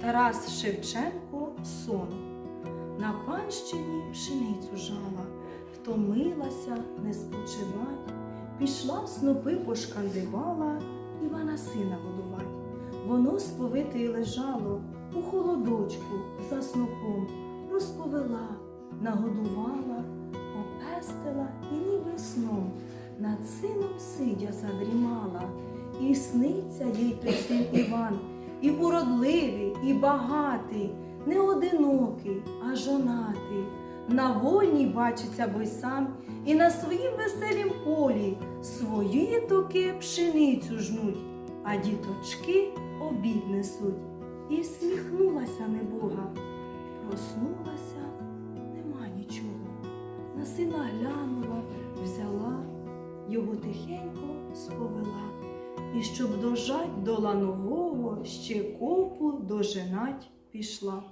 Тарас Шевченко сон. На панщині пшеницю жала, втомилася не спочивать, пішла в снопи пошкандивала, Івана сина годувать. Воно сповите й лежало у холодочку за снопом, розповела, нагодувала, попестила і ніби сном над сином сидя задрімала, і сниться їй той син Іван, і уродливий, і багатий, не одинокий, а жонатий. На вольній бачиться бо й сам, і на своїм веселім полі свої токи пшеницю жнуть, а діточки обід несуть. І всміхнулася небога, проснулася, нема нічого. На сина глянула, взяла, його тихенько сповела. І щоб дожать до ланового, ще копу дожинать пішла.